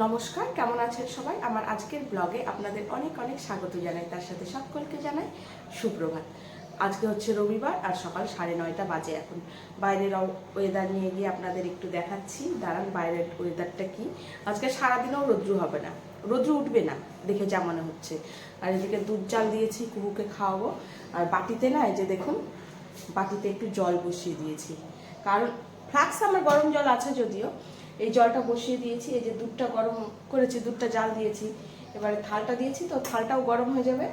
নমস্কার, কেমন আছেন সবাই? আমার আজকের ব্লগে আপনাদের অনেক অনেক স্বাগত জানাই, তার সাথে সকলকে জানাই সুপ্রভাত। আজকে হচ্ছে রবিবার আর সকাল সাড়ে নয়টা বাজে এখন। বাইরের ওয়েদার নিয়ে গিয়ে আপনাদের একটু দেখাচ্ছি। দাঁড়ান, বাইরের ওয়েদারটা কি? আজকে সারাদিনও রৌদ্র হবে না। রৌদ্র উঠবে না, দেখে যা মনে হচ্ছে। আর এদিকে দুধ জাল দিয়েছি কুকুকে খাওয়াবো। আর বাটিতে না, এই যে দেখুন, বাটিতে একটু জল বসিয়ে দিয়েছি। কারণ, ফ্লাক্স আমার গরম জল আছে যদিও এই জলটা বসিয়ে দিয়েছি, এই যে দুধটা গরম করেছি, দুধটা জাল দিয়েছি। এবারে থালটা দিয়েছি, তো থালটাও গরম হয়ে যাবে।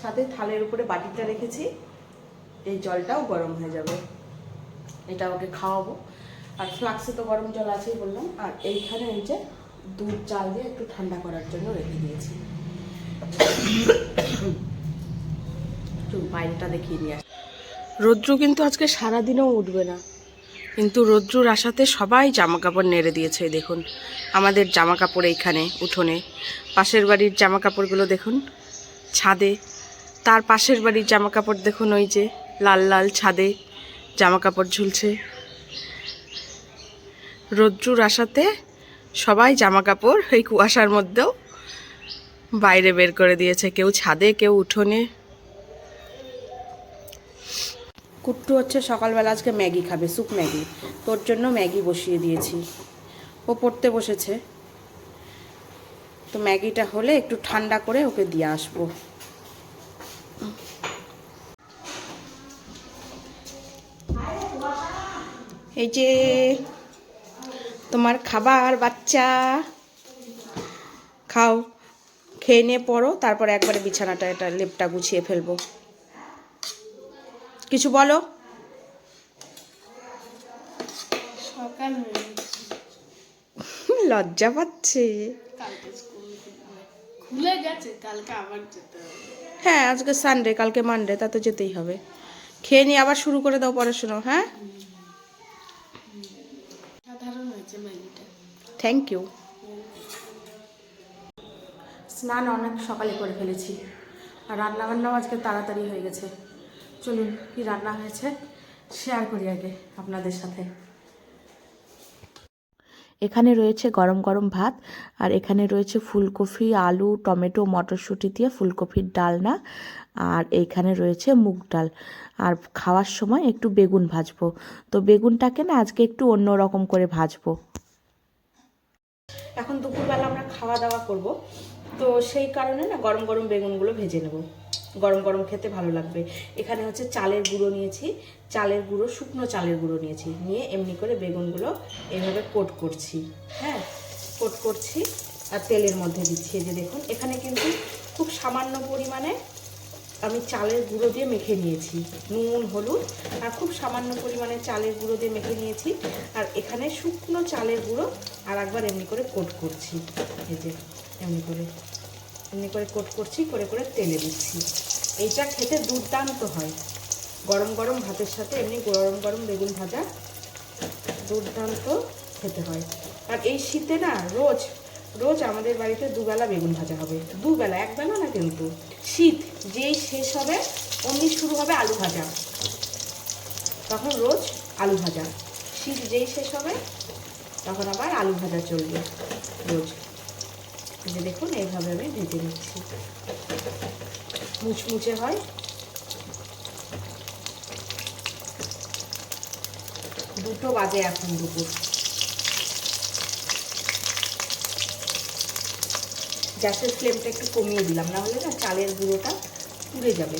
সাথে থালের উপরে বাটিটা রেখেছি, এই জলটাও গরম হয়ে যাবে। এটা ওকে খাওয়াবো। আর ফ্লাক্সে তো গরম জল আছেই বললাম। আর এইখানে এই যে দুধ চাল দিয়ে একটু ঠান্ডা করার জন্য রেখে দিয়েছি। একটু বাইরেটা দেখিয়ে নিয়ে আস রৌদ্র কিন্তু আজকে সারাদিনও উঠবে না। কিন্তু রৌদ্রুর আশাতে সবাই জামা কাপড় নেড়ে দিয়েছে, দেখুন। আমাদের জামা কাপড় এইখানে, উঠোনে। পাশের বাড়ির জামা কাপড়গুলো দেখুন, ছাদে। তার পাশের বাড়ির জামা কাপড় দেখুন, ওই যে লাল লাল ছাদে জামা কাপড় ঝুলছে। রৌদ্রুর আশাতে সবাই জামা কাপড় এই কুয়াশার মধ্যেও বাইরে বের করে দিয়েছে, কেউ ছাদে, কেউ উঠোনে। কুট্টু হচ্ছে সকালবেলা আজকে ম্যাগি খাবে, স্যুপ ম্যাগি। তোর জন্য ম্যাগি বসিয়ে দিয়েছি। ও পড়তে বসেছে। তো ম্যাগিটা হলে একটু ঠান্ডা করে ওকে দিয়ে আসব। এই যে তোমার খাবার, বাচ্চা। খাও, খেয়ে নিয়ে পড়ো, তারপরে একবারে বিছানাটা, এটা লেপটা গুছিয়ে ফেলব। কিছু বলো। লজ্জা পাচ্ছে। খুলে গেছে কালকে আবার যেতে হবে। হ্যাঁ আজকে সানডে কালকে মানডে তা তো যেতেই হবে। খেয়ে নিয়ে আবার শুরু করে দাও পড়াশুনো হ্যাঁ? সাধারণ হয়েছে ম্যাগিটা থ্যাংক ইউ স্নান অনেক সকালে করে ফেলেছি। আর রান্নাবান্নাও আজকে তাড়াতাড়ি হয়ে গেছে। চলুন কি রান্না হয়েছে? শেয়ার করি আগে আপনাদের সাথে। এখানে রয়েছে গরম গরম ভাত আর এখানে রয়েছে ফুলকপি আলু টমেটো মটরশুঁটি দিয়ে ফুলকপির ডালনা আর এইখানে রয়েছে মুগ ডাল। আর খাওয়ার সময় একটু বেগুন ভাজবো। তো বেগুনটাকে না আজকে একটু অন্য রকম করে ভাজবো। এখন দুপুরবেলা আমরা খাওয়া দাওয়া করব। তো সেই কারণে না গরম গরম বেগুনগুলো ভেজে নেব। গরম গরম খেতে ভালো লাগবে। এখানে হচ্ছে চালের গুঁড়ো নিয়েছি। চালের গুঁড়ো, শুকনো চালের গুঁড়ো নিয়েছি। নিয়ে এমনি করে বেগুনগুলো এইভাবে কোট করছি। হ্যাঁ কোট করছি আর তেলের মধ্যে দিচ্ছি। যে দেখুন, এখানে কিন্তু খুব সামান্য পরিমাণে আমি চালের গুঁড়ো দিয়ে মেখে নিয়েছি। নুন, হলুদ আর খুব সামান্য পরিমাণে চালের গুঁড়ো দিয়ে মেখে নিয়েছি। আর এখানে শুকনো চালের গুঁড়ো আর একবার এমনি করে কোট করছি। এই যে, এমনি করে এমনি করে কোট করছি, করে করে তেলে দিচ্ছি। এইটা খেতে দুর্দান্ত হয়। গরম গরম ভাতের সাথে এমনি গরম গরম বেগুন ভাজা দুর্দান্ত খেতে হয়। আর এই শীতে না রোজ রোজ আমাদের বাড়িতে দুবেলা বেগুন ভাজা হবে। দুবেলা, একবেলা না কিন্তু। শীত, যেই শেষ হবে, অমনি শুরু হবে আলু ভাজা। তখন রোজ আলু ভাজা। শীত যেই শেষ হবে, তখন আবার আলু ভাজা চলবে রোজ। এই দেখুন, এইভাবে আমি ভেজে নিচ্ছি। মুচমুচে হয়। দুটো বাজে এখন দুপুর। গ্যাসের ফ্লেমটা একটু কমিয়ে দিলাম না হলে না চালের গুঁড়োটা পুড়ে যাবে।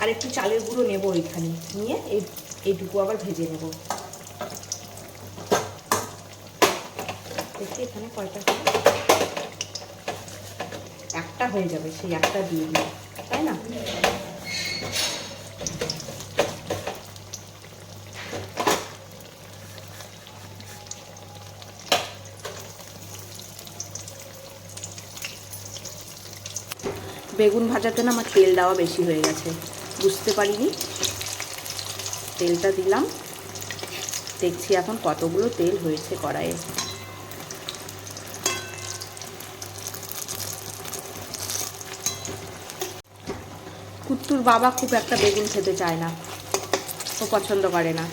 আর একটু চালের গুঁড়ো নেব ওইখানে নিয়ে এই এইটুকু আবার ভেজে নেব। দেখি এখানে কয়টা? একটা হয়ে যাবে, সেই একটা দিয়ে দিই, তাই না? বেগুন ভাজাতে না আমার তেল দেওয়া বেশি হয়ে গেছে, বুঝতে পারিনি। তেলটা দিলাম, দেখছি এখন কতগুলো তেল হয়েছে কড়াইয়ে। কুত্তুর বাবা খুব একটা বেগুন খেতে চায় না। ও পছন্দ করে না।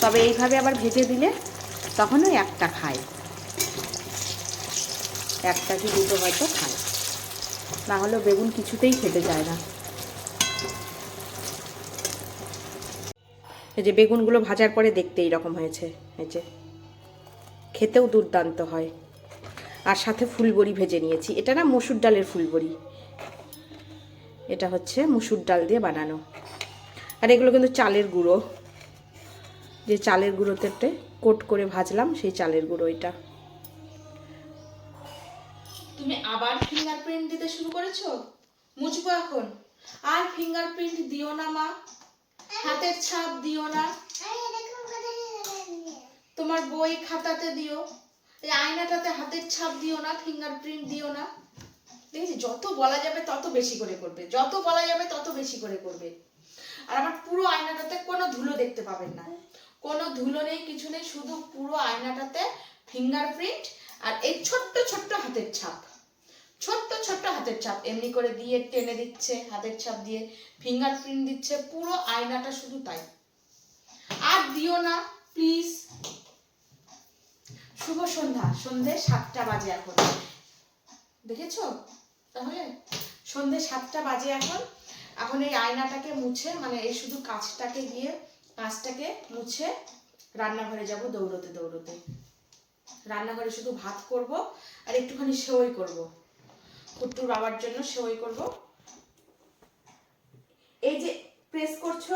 তবে এইভাবে আবার ভেজে দিলে তখন ওই একটা খায়। একটা কি দুটো হয়তো খায়। না হলেও বেগুন কিছুতেই খেতে চায় না। এই যে বেগুনগুলো ভাজার পরে দেখতে এইরকম হয়েছে, এই যে। খেতেও দুর্দান্ত হয়। আর সাথে ফুলবড়ি ভেজে নিয়েছি। এটা না মসুর ডালের ফুলবড়ি। এটা হচ্ছে মুসুর ডাল দিয়ে বানানো। আর এগুলো কিন্তু চালের গুঁড়ো। যে চালের গুঁড়োতে কোট করে ভাজলাম, সেই চালের গুঁড়ো এটা। তুমি আবার ফিঙ্গারপ্রিন্ট দিতে শুরু করেছ? মুছবো এখন। আর ফিঙ্গারপ্রিন্ট দিও না, মা। হাতের ছাপ দিও না। তোমার বই খাতাতে দিও। এই আয়নাটাতে হাতের ছাপ দিও না ফিঙ্গারপ্রিন্ট দিও না। দেখেছি যত বলা যাবে তত বেশি করে করবে। যত বলা যাবে তত বেশি করে করবে। আর আমার পুরো আয়নাটাতে কোনো ধুলো দেখতে পাবেন না। কোনো ধুলো নেই, কিছু নেই, শুধু পুরো আয়নাটাতে ফিঙ্গারপ্রিন্ট আর এই ছোট্ট ছোট্ট হাতের ছাপ। ছোট্ট ছোট্ট হাতের ছাপ। এমনি করে দিয়ে টেনে দিচ্ছে, হাতের ছাপ দিয়ে ফিঙ্গারপ্রিন্ট দিচ্ছে। পুরো আয়নাটা শুধু তাই। আর দিও না প্লিজ শুভ সন্ধ্যা। সন্ধে সাতটা বাজে এখন। দেখেছ? তাহলে সন্ধে সাতটা বাজে এখন। এখন এই আয়নাটাকে মুছে মানে এই শুধু কাঁচটাকে গিয়ে কাঁচটাকে মুছে রান্নাঘরে যাব দৌড়তে দৌড়তে। রান্নাঘরে শুধু ভাত করব আর একটুখানি সেওই করব। কুট্টুর বাবার জন্য সেওই করব। এই যে প্রেস করছ,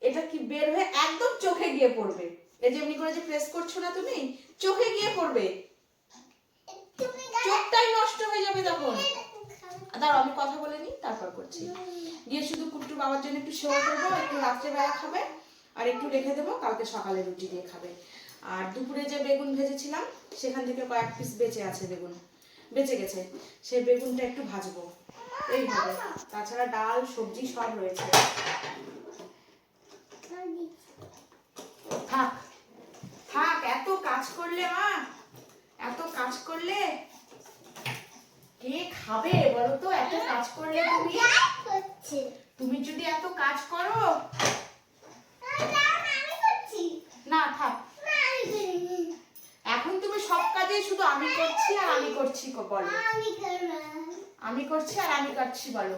এটা কি বের হয়ে একদম চোখে গিয়ে পড়বে? এই যে এমনি করে যে প্রেস করছ না তুমি, চোখে গিয়ে পড়বে। চোখটাই নষ্ট হয়ে যাবে তখন। দাঁড়াও আমি কথা বলে নিই তারপর করছি। গিয়ে শুধু কুট্টুর বাবার জন্য একটু সেবা করব একটু রাত্রেবেলা খাবে আর একটু রেখে দেবো কালকে সকালে রুটি দিয়ে খাবে। আর দুপুরে যে বেগুন ভেজেছিলাম সেখান থেকে কয়েক পিস বেঁচে আছে বেগুন। বেঁচে গেছে। সেই বেগুনটা একটু ভাজবো। এইভাবে তাছাড়া ডাল সবজি সব রয়েছে। থাক। থাক এত কাজ করলে মা এত কাজ করলে খাবে? বলো তো এত কাজ করলে তুমি। তুমি যদি এত কাজ করো। না থাক। এখন তুমি সব কাজে শুধু আমি করছি আর আমি করছি বলো। আমি করছি আর আমি করছি বলো।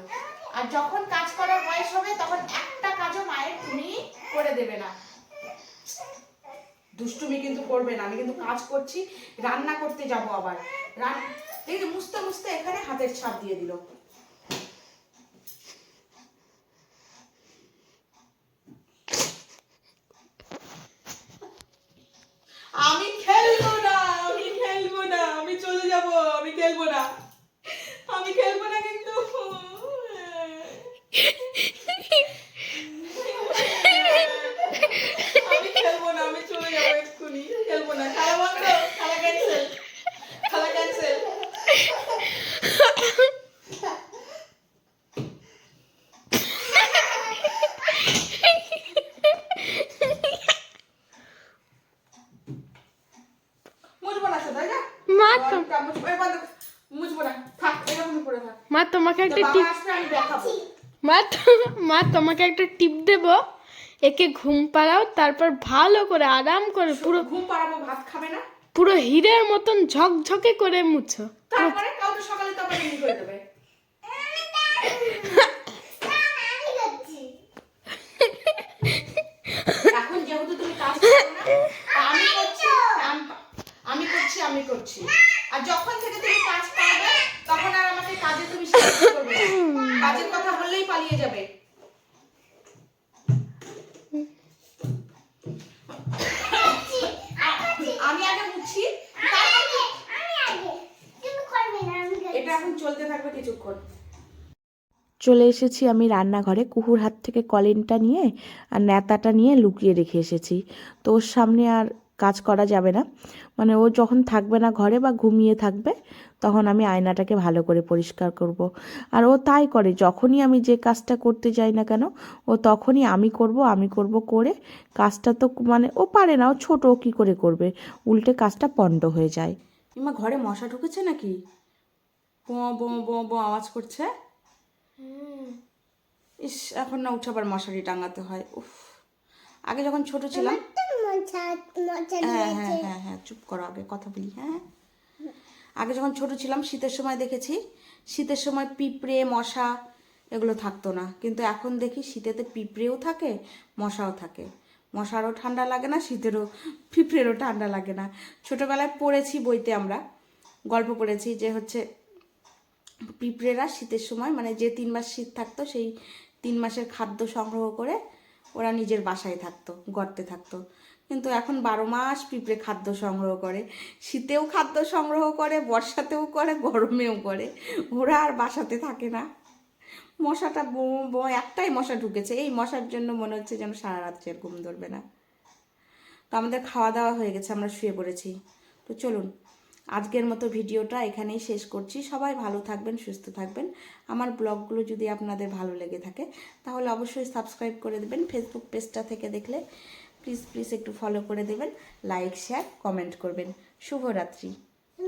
আর যখন কাজ করার বয়স হবে তখন একটা কাজও মায়ের তুমি করে দেবে না। দুষ্টুমি কিন্তু করবে না। আমি কিন্তু কাজ করছি রান্না করতে যাব আবার। রান যে মুছতে মুছতে এখানে হাতের ছাপ দিয়ে দিল আমি খেলব না আমি খেলব না আমি চলে যাব আমি খেলব না আমি খেলব না কিন্তু আমি খেলব না আমি চলে যাব এক্ষুনি খেলব না খেলা বন্ধ খেলা ক্যান্সেল খেলা ক্যান্সেল মুছবো না সেটা যা মা তো ঘরটা মুছবো এই বন্ধ কর। মুছবো না থাক এরকমই পড়ে থাক মা তোমাকে তো একটা বাবা টিপ আসবে আমি দেখাবো মা তোমাকে একটা টিপ দেব। একে ঘুম পাড়াও তারপর ভালো করে আরাম করে পুরো ঘুম পাড়াবো ভাত খাবে না? পুরো হীরের মতন ঝকঝকে করে মুছো। তারপরে কাউকে সকালে তো আবার এমনি করে দেবে। এখন যেহেতু তুমি কাজ আমি করছি আমি করছি আমি করছি। আর যখন থেকে তুমি কাজ পাবে তখন আর কাজে তুমি কাজের কথা বললেই পালিয়ে যাবে। আমি আগে মুছি এটা এখন চলতে থাকবে কিছুক্ষণ। চলে এসেছি আমি রান্নাঘরে। কুকুর হাত থেকে কলিনটা নিয়ে আর ন্যাতাটা নিয়ে লুকিয়ে রেখে এসেছি। তো ওর সামনে আর কাজ করা যাবে না। মানে ও যখন থাকবে না ঘরে বা ঘুমিয়ে থাকবে তখন আমি আয়নাটাকে ভালো করে পরিষ্কার করব। আর ও তাই করে যখনই আমি যে কাজটা করতে যাই না কেন ও তখনই আমি করব আমি করব করে কাজটা তো মানে ও পারে না ও ছোটো ও কী করে করবে? উল্টে কাজটা পণ্ড হয়ে যায়। ইমা ঘরে মশা ঢুকেছে নাকি? বো বো বো বো আওয়াজ করছে? ইস এখন না উঠে আবার মশারি টাঙাতে হয় উফ। আগে যখন ছোট ছিলাম হ্যাঁ হ্যাঁ হ্যাঁ হ্যাঁ চুপ করো আগে কথা বলি হ্যাঁ। আগে যখন ছোট ছিলাম, শীতের সময় দেখেছি, শীতের সময় পিঁপড়ে, মশা এগুলো থাকতো না। কিন্তু এখন দেখি শীতেতে পিঁপড়েও থাকে, মশাও থাকে। মশারও ঠান্ডা লাগে না, শীতেরও, পিঁপড়েরও ঠান্ডা লাগে না। ছোটোবেলায় পড়েছি বইতে আমরা, গল্প পড়েছি যে হচ্ছে পিঁপড়েরা শীতের সময় মানে যে তিন মাস শীত থাকতো, সেই তিন মাসের খাদ্য সংগ্রহ করে ওরা নিজের বাসায় থাকতো, গর্তে থাকতো। কিন্তু এখন বারো মাস পিঁপড়ে খাদ্য সংগ্রহ করে। শীতেও খাদ্য সংগ্রহ করে, বর্ষাতেও করে, গরমেও করে। ওরা আর বাসাতে থাকে না। মশাটা ব- ব- একটাই মশা ঢুকেছে। এই মশার জন্য মনে হচ্ছে যেন সারা রাত্রে ঘুম ধরবে না। তো আমাদের খাওয়া দাওয়া হয়ে গেছে, আমরা শুয়ে পড়েছি। তো চলুন, আজকের মতো ভিডিওটা এখানেই শেষ করছি। সবাই ভালো থাকবেন, সুস্থ থাকবেন। আমার ব্লগগুলো যদি আপনাদের ভালো লেগে থাকে, তাহলে অবশ্যই সাবস্ক্রাইব করে দেবেন। ফেসবুক পেজটা থেকে দেখলে প্লিজ প্লিজ একটু ফলো করে দেবেন লাইক শেয়ার কমেন্ট করবেন। শুভরাত্রি।